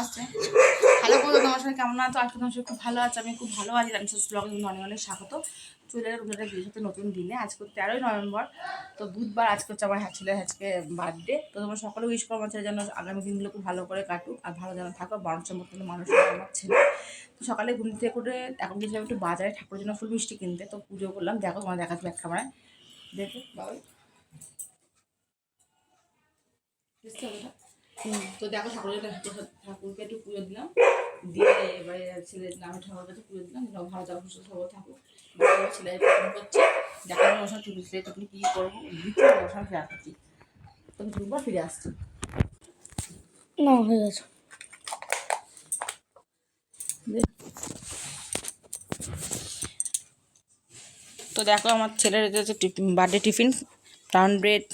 আসছে। হ্যালো বলো তোমার সঙ্গে কেমন আছো? আজকে তোমার সঙ্গে খুব ভালো আছে। আমি খুব ভালো আছি। রানসাস ব্লগে অনেক অনেক স্বাগত। চলে এলাম বিয়ের সাথে নতুন দিনে। আজকে তেরোই নভেম্বর। তো বুধবার আজকে হচ্ছে আমার হ্যাঁ ছেলের আজকে বার্থডে তো তোমার সকলে উইশ করো আমার ছেলে যেন আগামী দিনগুলো খুব ভালো করে কাটুক আর ভালো যেন থাকো মানুষের মতন মানুষ আমার ছেলে। তো সকালে ঘুম থেকে করে এখন গেছিলাম একটু বাজারে ঠাকুরের জন্য ফুল মিষ্টি কিনতে। তো পুজো করলাম। দেখো তোমার দেখাচ্ছি এক ক্যামেরায়। দেখো বাবা বুঝতে হবে? তো দেখো ঠাকুরের ঠাকুরকে একটু পুজো দিলাম। দিয়ে এবারে ছেলের নামে ঠাকুর কাছে পুজো দিলাম। যেন ভালো থাকুক সুস্থ সবল থাকুক ছেলে করছে। দেখো আমি সঙ্গে চুরি ছেলে তখন কী করব? দিচ্ছি সঙ্গে ফিরে আসছি তখন দুবার ফিরে আসছি। না হয়ে গেছে। তো দেখো আমার ছেলের বার্থডে টিফিন ব্রাউন ব্রেড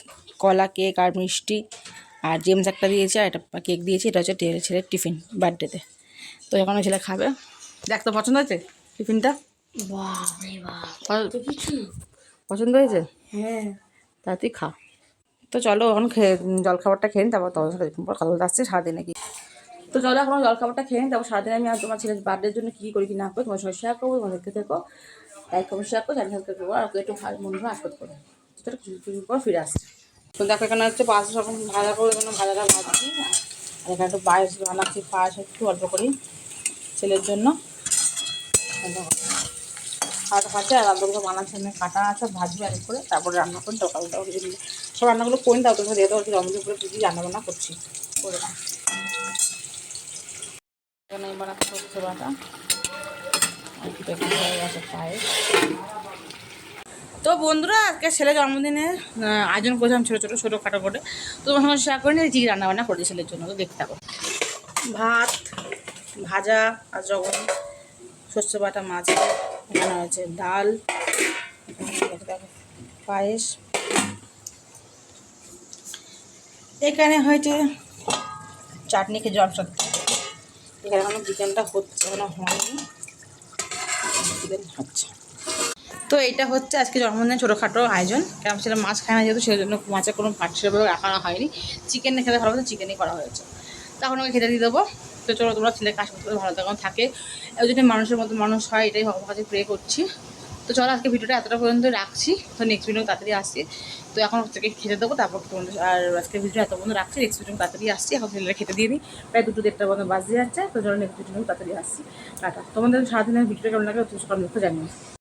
কলা কেক আর মিষ্টি। আর জেমস একটা দিয়েছে আর এটা কেক দিয়েছে এটা হচ্ছে ছেলের টিফিন বার্থডেতে তো। এখন ওই ছেলে খাবে। দেখ তো পছন্দ হয়েছে টিফিনটা? পছন্দ হয়েছে? হ্যাঁ। তা তুই খা। তো চলো এখন খেয়ে জল খাবারটা খেয়ে নিই তারপর তোমার সাথে পর কথা বলতে আসছে সারাদিনে কি তো চলো এখন জল খাবারটা খেয়ে নিই তারপর সারাদিন আমি আর তোমার ছেলের বার্থডের জন্য কী করি কি না করি তোমার সঙ্গে শেয়ার করব তোমার দেখতে থেকো লাইক কমেন্ট শেয়ার করো চ্যানেল সাবস্ক্রাইব করব আর একটু ভালো মনে আশীর্বাদ করো। সেটা কিছু কিছু পর ফিরে আসছে। তো দেখো এখানে হচ্ছে পাঁচ রকম ভাজা করে এখানে ভাজাটা ভাজছি। আর এখানে একটু পায়েস বানাচ্ছি, পায়েস একটু অল্প করি ছেলের জন্য। খাওয়াটা খাচ্ছে আর রান্নাগুলো বানাচ্ছে, এখানে কাটা আছে, ভাজবে আর করে, তারপরে রান্না করে তরকারিটা করে সব রান্নাগুলো করি তারপর তোর দিয়ে দেওয়া রমজান করে কী রান্না বান্না করছি, করে দাও। এখানে আমি সরষে বাটা। আর পায়েস। তো বন্ধুরা, আজকে ছেলে জন্মদিনে আয়োজন করেছিলাম ছোটো ছোটো ছোটো খাটো করে। তো তোমার সঙ্গে শেয়ার করে নিয়ে রান্না বান্না করেছি ছেলের জন্য, তো দেখতে থাকো। ভাত, ভাজা আর যখন শস্য বাটা মাছ, এখানে হয়েছে ডাল পায়েস। এখানে হয়েছে চাটনি খেয়ে জল সত্যি এখানে এখনও চিকেনটা হচ্ছে, এখনও হয়নি। চিকেন হচ্ছে তো এটা হচ্ছে আজকে জন্মদিনের ছোটোখাটো আয়োজন। কেমন ছেলে মাছ খায় না যেহেতু সেই জন্য মাছের কোনো পাট সেভাবে রাখা হয়নি। চিকেন খেতে ভালো হতো চিকেনই করা হয়েছে। তখন ওকে খেতে দিয়ে দেবো। তো চলো তোমরা ছেলে কাজ করতে ভালো থাকুন থাকে। জন্য মানুষের মতো মানুষ হয়, এটাই ভগবানের কাছে প্রে করছি। তো চলো আজকে ভিডিওটা এতটা পর্যন্ত রাখছি। তো নেক্সট ভিডিও তাড়াতাড়ি আসছি। তো এখন থেকে খেতে দেবো, তারপর তোমাদের আর আজকে ভিডিও এত পর্যন্ত রাখছি নেক্সট ভিডিও তাড়াতাড়ি আসছি। এখন ছেলেরা খেতে দিয়ে দিই। প্রায় দুটো দেড়টার মতো বাজে যাচ্ছে। তো চলো নেক্সট ভিডিও তাড়াতাড়ি আসছি। টাটা। তোমাদের সারাদিনের ভিডিওটা কেমন লাগে জানিয়ে